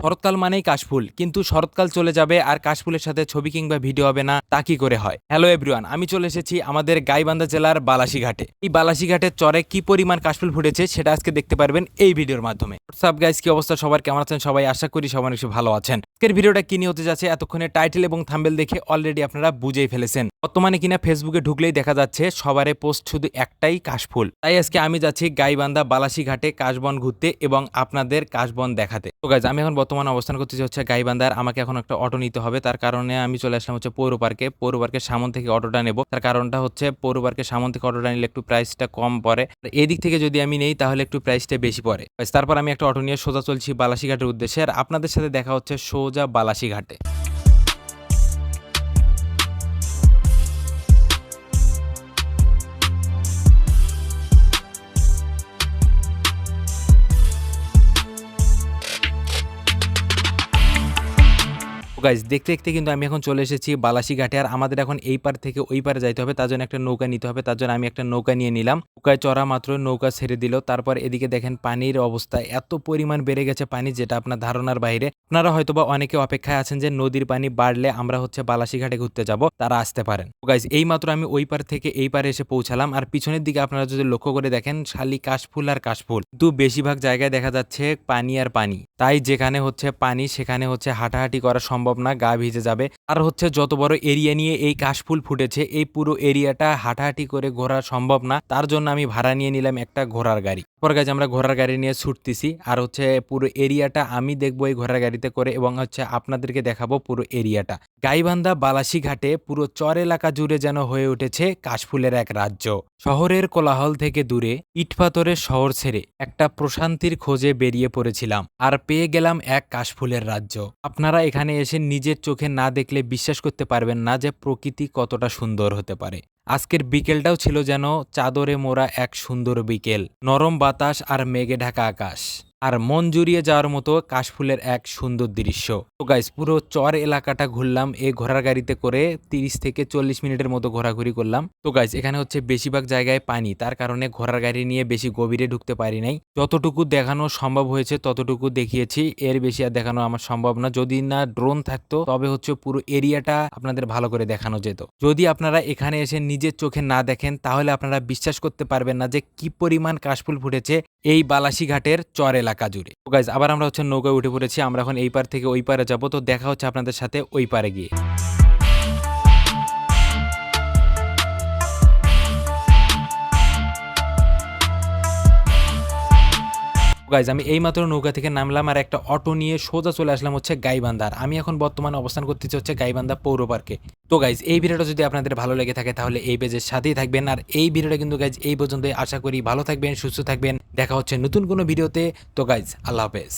শরৎকাল মানেই কাশফুল, কিন্তু শরৎকাল চলে যাবে আর কাশফুলের সাথে ছবি কিংবা ভিডিও হবে না, তা কি করে হয়? হ্যালো এভরিওয়ান আমি চলে এসেছি আমাদের গাইবান্ধা জেলার বালাসীঘাটে। এই বালাসীঘাটের চরে কি পরিমাণ কাশফুল ফুটেছে সেটা আজকে দেখতে পারবেন এই ভিডিওর মাধ্যমে। সব গাইজ কি অবস্থা? সবার কেমন আছেন? সবাই আশা করি সবাই অনেক ভালো আছেন। আজকের ভিডিওটা কি নিয়ে হতে যাচ্ছে এতক্ষণে টাইটেল এবং থাম্বেল দেখে অলরেডি আপনারা বুঝেই ফেলেছেন। বর্তমানে কিনা ফেসবুকে ঢুকলেই দেখা যাচ্ছে সবারে পোস্ট শুধু একটাই কাশফুল। তাই আজকে আমি যাচ্ছি গাইবান্ধা বালাসীঘাটে কাশবন ঘুরতে এবং আপনাদের কাশবন দেখাতে। তো গাইজ আমি এখন বর্তমানে অবস্থান করতেছি হচ্ছে গাইবান্ধার। আমাকে এখন একটা অটো নিতে হবে। তার কারণে আমি চলে আসলাম হচ্ছে পৌর পার্কে। পৌর পার্কের সামন থেকে অটোটা নেব। তার কারণটা হচ্ছে পৌর পার্কের সামন থেকে অটোটা নিলে একটু প্রাইসটা কম পড়ে। আর এদিক থেকে যদি আমি নেই, তাহলে একটু প্রাইসটা বেশি পড়ে। তারপর আমি একটা অটো নিয়ে সোজা চলছি বালাসীঘাটের উদ্দেশ্যে। আর আপনাদের সাথে দেখা হচ্ছে সোজা বালাসীঘাটে। গাইজ দেখতে দেখতে কিন্তু আমি এখন চলে এসেছি বালাসী ঘাটে আর আমাদের এখন এই পার থেকে ওই পারে যাইতে হবে, তার জন্য একটা নৌকা নিতে হবে, তার জন্য আমি একটা নৌকা নিয়ে নিলাম। নৌকায় চড়া মাত্র নৌকা ছেড়ে দিল। তারপর এদিকে দেখেন পানির অবস্থা, এত পরিমাণ বেড়ে গেছে পানি, যেটা আপনার ধারণার বাইরে। আপনারা হয়তোবা অনেকে অপেক্ষায় আছেন যে নদীর পানি বাড়লে আমরা হচ্ছে বালাসী ঘাটে ঘুরতে যাব, তারা আসতে পারেন। গাইজ এই মাত্র আমি ওই পার থেকে এই পারে এসে পৌঁছালাম। আর পিছনের দিকে আপনারা যদি লক্ষ্য করে দেখেন খালি কাশফুল আর কাশফুল। কিন্তু বেশিরভাগ জায়গায় দেখা যাচ্ছে পানি আর পানি। তাই যেখানে হচ্ছে পানি, সেখানে হচ্ছে হাঁটাহাঁটি করা সম্ভব না গা ভিজে যাবে আর হচ্ছে যত বড় এরিয়া নিয়ে এই কাশফুল ফুটেছে, এই পুরো এরিয়াটা হাঁটাহাঁটি করে ঘোরা সম্ভব না। তার জন্য আমি ভাড়া নিয়ে নিলাম একটা ঘোড়ার গাড়ি। পরে গাছ আমরা ঘোড়ার গাড়ি নিয়ে ছুটতেছি। আর হচ্ছে পুরো এরিয়াটা আমি দেখব এই ঘোড়ার গাড়িতে করে এবং হচ্ছে আপনাদেরকে দেখাবো পুরো এরিয়াটা গাইবান্ধা বালাসী ঘাটে পুরো চর এলাকা জুড়ে যেন হয়ে উঠেছে কাশফুলের এক রাজ্য। শহরের কোলাহল থেকে দূরে ইটপাথরের শহর ছেড়ে একটা প্রশান্তির খোঁজে বেরিয়ে পড়েছিলাম। আর পেয়ে গেলাম এক কাশফুলের রাজ্য। আপনারা এখানে এসে নিজের চোখে না দেখলে বিশ্বাস করতে পারবেন না যে প্রকৃতি কতটা সুন্দর হতে পারে। আজকের বিকেলটাও ছিল যেন চাদরে মোড়া এক সুন্দর বিকেল, নরম বাতাস আর মেঘে ঢাকা আকাশ। আর মন জুড়িয়ে যাওয়ার মতো কাশফুলের এক সুন্দর দৃশ্য। তো গাইস পুরো চর এলাকাটা ঘুরলাম, এই ঘোড়ার গাড়িতে করে তিরিশ থেকে চল্লিশ মিনিটের মতো ঘোরাঘুরি করলাম। তো গাইস এখানে হচ্ছে বেশিরভাগ জায়গায় পানি, তার কারণে ঘোড়ার গাড়ি নিয়ে বেশি গভীরে ঢুকতে পারি নাই। যতটুকু দেখানো সম্ভব হয়েছে, ততটুকু দেখিয়েছি। এর বেশি আর দেখানো আমার সম্ভব না। যদি না ড্রোন থাকতো, তবে হচ্ছে পুরো এরিয়াটা আপনাদের ভালো করে দেখানো যেত। যদি আপনারা এখানে এসে নিজের চোখে না দেখেন, তাহলে আপনারা বিশ্বাস করতে পারবেন না যে কি পরিমাণ কাশফুল ফুটেছে এই বালাসী ঘাটের চর এলাকা জুড়ে। তো গাইজ আবার আমরা হচ্ছে নৌকায় উঠে পড়েছি। আমরা এখন এই পার থেকে ওই পারে যাব। তো দেখা হচ্ছে আপনাদের সাথে ওই পারে গিয়ে। গাইজ আমি এইমাত্র নৌকা থেকে নামলাম আর একটা অটো নিয়ে সোজা চলে আসলাম হচ্ছে গাইবান্ধার। আমি এখন বর্তমানে অবস্থান করতেছি হচ্ছে গাইবান্ধা পৌর পার্কে। তো গাইজ এই ভিডিওটা যদি আপনাদের ভালো লেগে থাকে তাহলে এই পেজের সাথেই থাকবেন। আর এই ভিডিওটা কিন্তু গাইজ এই পর্যন্তই। আশা করি ভালো থাকবেন, সুস্থ থাকবেন। দেখা হচ্ছে নতুন কোনো ভিডিওতে। তো গাইজ আল্লাহ হাফেজ।